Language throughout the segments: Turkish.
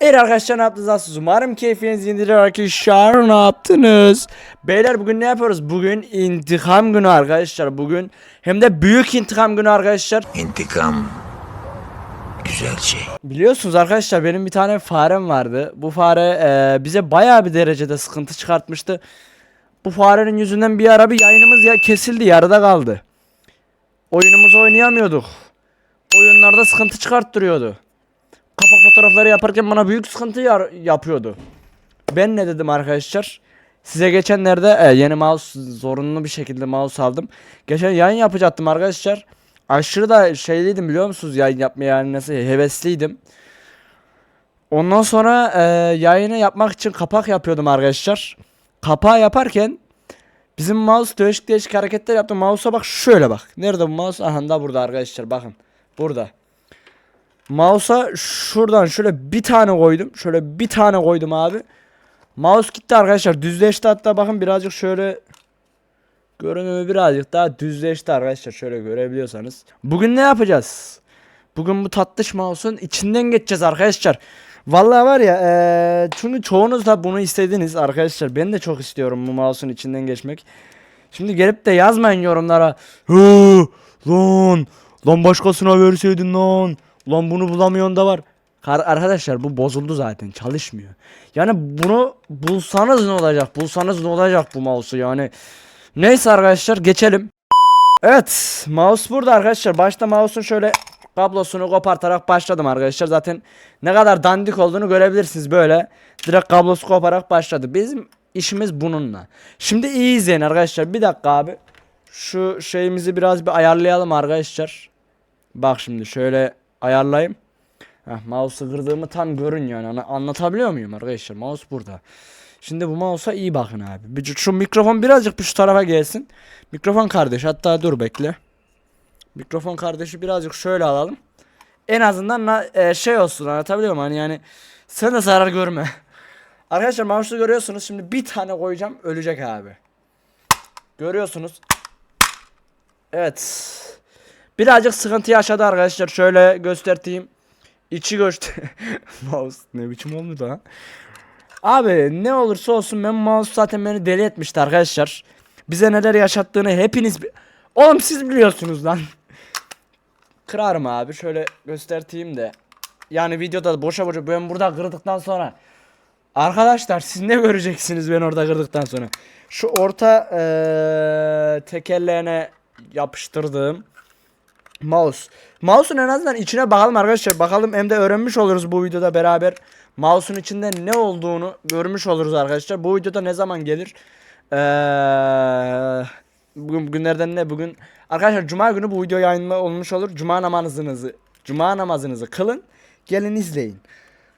Evet arkadaşlar ne yaptınız aslında umarım keyfiniz yerindedir arkadaşlar ne yaptınız? Beyler bugün ne yapıyoruz? Bugün intikam günü arkadaşlar bugün hem de büyük intikam günü arkadaşlar. İntikam güzel şey. Biliyorsunuz arkadaşlar benim bir tane farem vardı. Bu fare e, bize bayağı bir derecede sıkıntı çıkartmıştı. Bu farenin yüzünden bir ara bir yayınımız ya kesildi yarıda kaldı. Oyunumuzu oynayamıyorduk. Oyunlarda sıkıntı çıkarttırıyordu. Kapak fotoğrafları yaparken bana büyük sıkıntı yar- yapıyordu. Ben ne dedim arkadaşlar? Size geçenlerde e, yeni mouse zorunlu bir şekilde mouse aldım. Geçen yayın yapacaktım arkadaşlar. Aşırı da şeyliydim biliyor musunuz yayın yapmaya yani nasıl hevesliydim. Ondan sonra e, yayını yapmak için kapak yapıyordum arkadaşlar. Kapağı yaparken bizim mouse değişik değişik hareketler yaptı. Mouse'a bak şöyle bak. Nerede bu mouse? Aha da burada arkadaşlar bakın. Burada. Mouse'a şuradan şöyle bir tane koydum. Şöyle bir tane koydum abi. Mouse gitti arkadaşlar. Düzleşti hatta bakın birazcık şöyle görünümü birazcık daha düzleşti arkadaşlar. Şöyle görebiliyorsanız. Bugün ne yapacağız? Bugün bu tatlış mouse'un içinden geçeceğiz arkadaşlar. Vallahi var ya eee, çünkü çoğunuz da bunu istediniz arkadaşlar. Ben de çok istiyorum bu mouse'un içinden geçmek. Şimdi gelip de yazmayın yorumlara. Hı, lan, lan başkasına verseydin lan. Lan bunu bulamıyorsun da var. Kar- arkadaşlar bu bozuldu zaten çalışmıyor. Yani bunu bulsanız ne olacak? Bulsanız ne olacak bu mouse'u yani. Neyse arkadaşlar geçelim. Evet mouse burada arkadaşlar. Başta mouse'un şöyle kablosunu kopartarak başladım arkadaşlar. Zaten ne kadar dandik olduğunu görebilirsiniz böyle. Direkt kablosu koparak başladı. Bizim işimiz bununla. Şimdi iyi izleyin arkadaşlar. Bir dakika abi. Şu şeyimizi biraz bir ayarlayalım arkadaşlar. Bak şimdi şöyle ayarlayayım. Heh, mouse'u kırdığımı tam görün yani. Anlatabiliyor muyum arkadaşlar? Mouse burada. Şimdi bu mouse'a iyi bakın abi. Bir- Şu mikrofon birazcık bir şu tarafa gelsin. Mikrofon kardeş hatta dur bekle. Mikrofon kardeşi birazcık şöyle alalım. En azından e, şey olsun anlatabiliyor muyum? Hani yani sen de zarar görme. Arkadaşlar mouse'u görüyorsunuz. Şimdi bir tane koyacağım ölecek abi. Görüyorsunuz. Evet. Birazcık sıkıntı yaşadı arkadaşlar. Şöyle göstereyim. İçi göster. mouse ne biçim oldu da. Abi ne olursa olsun ben mouse zaten beni deli etmişti arkadaşlar. Bize neler yaşattığını hepiniz Oğlum siz biliyorsunuz lan. Kırarım abi şöyle göstereyim de. Yani videoda boşa boşa ben burada kırdıktan sonra Arkadaşlar siz ne göreceksiniz ben orada kırdıktan sonra? Şu orta eee tekerleğine yapıştırdığım mouse. Mouse'un en azından içine bakalım arkadaşlar. Bakalım hem de öğrenmiş oluruz bu videoda beraber. Mouse'un içinde ne olduğunu görmüş oluruz arkadaşlar. Bu videoda ne zaman gelir? Eee bugün günlerden ne bugün? Arkadaşlar cuma günü bu video yayınla olmuş olur. Cuma namazınızı cuma namazınızı kılın. Gelin izleyin.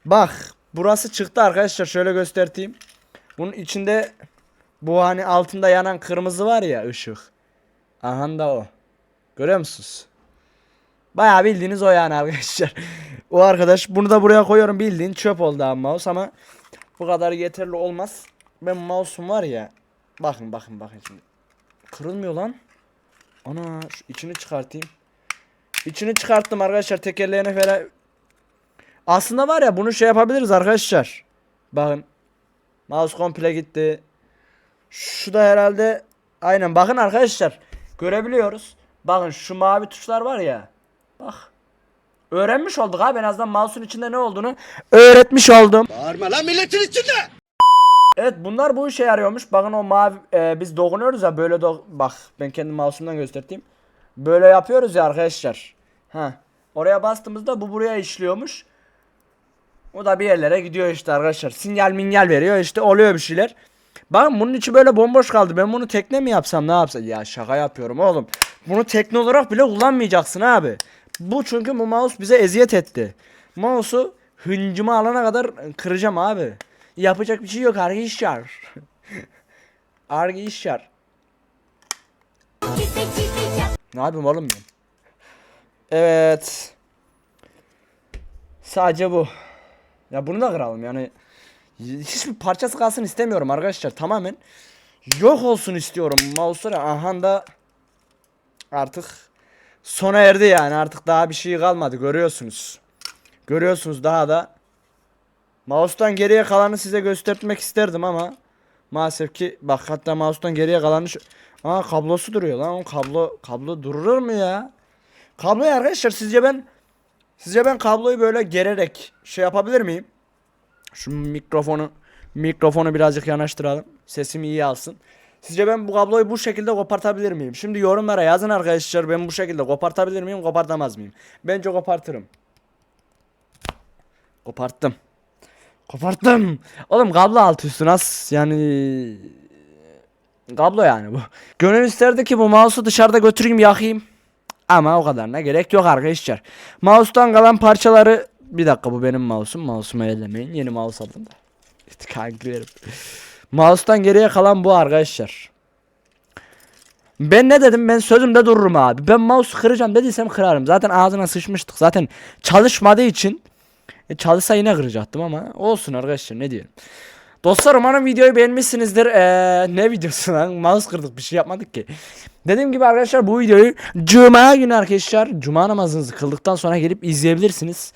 Bak burası çıktı arkadaşlar şöyle göstereyim. Bunun içinde bu hani altında yanan kırmızı var ya ışık. Aha da o. Görüyor musunuz? Bayağı bildiğiniz o yani arkadaşlar. o arkadaş bunu da buraya koyuyorum bildiğin çöp oldu abi mouse ama bu kadar yeterli olmaz. Ben mouse'um var ya. Bakın bakın bakın şimdi. Kırılmıyor lan. Ana şu içini çıkartayım. İçini çıkarttım arkadaşlar tekerleğine falan. Aslında var ya bunu şey yapabiliriz arkadaşlar. Bakın. Mouse komple gitti. Şu da herhalde aynen bakın arkadaşlar. Görebiliyoruz. Bakın şu mavi tuşlar var ya. Bak. Öğrenmiş olduk abi en azından mouse'un içinde ne olduğunu öğretmiş oldum. Bağırma lan milletin içinde. Evet bunlar bu işe yarıyormuş. Bakın o mavi e, biz dokunuyoruz ya böyle do bak ben kendi mouse'umdan göstereyim. Böyle yapıyoruz ya arkadaşlar. Ha. Oraya bastığımızda bu buraya işliyormuş. O da bir yerlere gidiyor işte arkadaşlar. Sinyal minyal veriyor işte oluyor bir şeyler. Bakın bunun içi böyle bomboş kaldı. Ben bunu tekne mi yapsam ne yapsam? Ya şaka yapıyorum oğlum. Bunu tekne olarak bile kullanmayacaksın abi. Bu çünkü bu mouse bize eziyet etti. Mouse'u hıncıma alana kadar kıracağım abi. Yapacak bir şey yok arkadaşlar. Arkadaşlar. Ne yapayım oğlum ben? Evet. Sadece bu. Ya bunu da kıralım yani. Hiçbir parçası kalsın istemiyorum arkadaşlar. Tamamen yok olsun istiyorum. Mouse'ları aha da artık sona erdi yani. Artık daha bir şey kalmadı görüyorsunuz. Görüyorsunuz daha da Mouse'tan geriye kalanı size göstermek isterdim ama maalesef ki bak hatta mouse'tan geriye kalanı şu... Aa kablosu duruyor lan. O kablo kablo durur mu ya? Kabloyu arkadaşlar sizce ben sizce ben kabloyu böyle gererek şey yapabilir miyim? Şu mikrofonu mikrofonu birazcık yanaştıralım. Sesimi iyi alsın. Sizce ben bu kabloyu bu şekilde kopartabilir miyim? Şimdi yorumlara yazın arkadaşlar ben bu şekilde kopartabilir miyim, kopartamaz mıyım? Bence kopartırım. Koparttım. Koparttım. Oğlum kablo altı üstü nasıl yani kablo yani bu. Gönül isterdi ki bu mouse'u dışarıda götüreyim yakayım. Ama o kadarına gerek yok arkadaşlar. Mouse'tan kalan parçaları bir dakika bu benim mouse'um. Mouse'umu ellemeyin. Yeni mouse aldım da. Kanklerim. Mouse'tan geriye kalan bu arkadaşlar. Ben ne dedim? Ben sözümde dururum abi. Ben mouse kıracağım dediysem kırarım. Zaten ağzına sıçmıştık. Zaten çalışmadığı için e, çalışsa yine kıracaktım ama olsun arkadaşlar ne diyelim. Dostlar umarım videoyu beğenmişsinizdir. Ee, ne videosu lan? Mouse kırdık bir şey yapmadık ki. Dediğim gibi arkadaşlar bu videoyu Cuma günü arkadaşlar Cuma namazınızı kıldıktan sonra gelip izleyebilirsiniz.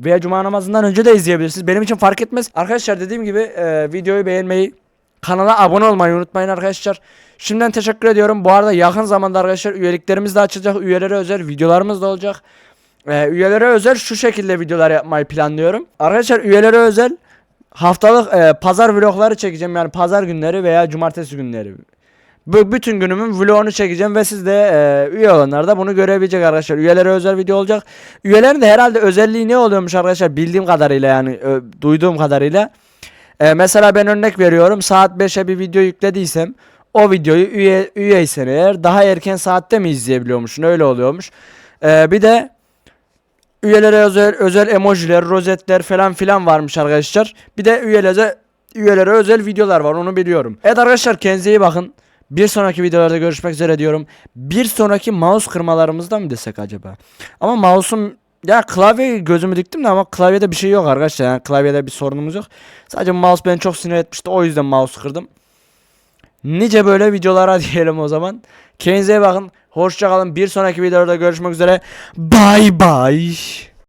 Veya Cuma namazından önce de izleyebilirsiniz. Benim için fark etmez. Arkadaşlar dediğim gibi e, videoyu beğenmeyi, kanala abone olmayı unutmayın arkadaşlar. Şimdiden teşekkür ediyorum. Bu arada yakın zamanda arkadaşlar üyeliklerimiz de açılacak. Üyelere özel videolarımız da olacak. Ee, üyelere özel şu şekilde videolar yapmayı planlıyorum. Arkadaşlar üyelere özel haftalık e, pazar vlogları çekeceğim. Yani pazar günleri veya cumartesi günleri. Bu bütün günümün vlogunu çekeceğim ve siz de e, üye olanlar da bunu görebilecek arkadaşlar. Üyelere özel video olacak. Üyelerin de herhalde özelliği ne oluyormuş arkadaşlar bildiğim kadarıyla yani ö, duyduğum kadarıyla. E, mesela ben örnek veriyorum saat 5'e bir video yüklediysem o videoyu üye üyeysen eğer daha erken saatte mi izleyebiliyormuşsun öyle oluyormuş. E, bir de üyelere özel özel emojiler, rozetler falan filan varmış arkadaşlar. Bir de üyelere üyelere özel videolar var onu biliyorum. Evet arkadaşlar kendinize iyi bakın. Bir sonraki videolarda görüşmek üzere diyorum. Bir sonraki mouse kırmalarımızdan mı desek acaba? Ama mouse'um ya klavye gözümü diktim de ama klavyede bir şey yok arkadaşlar. Yani klavyede bir sorunumuz yok. Sadece mouse beni çok sinir etmişti. O yüzden mouse kırdım. Nice böyle videolara diyelim o zaman. Kendinize bakın. Hoşça kalın. Bir sonraki videoda görüşmek üzere. Bye bye.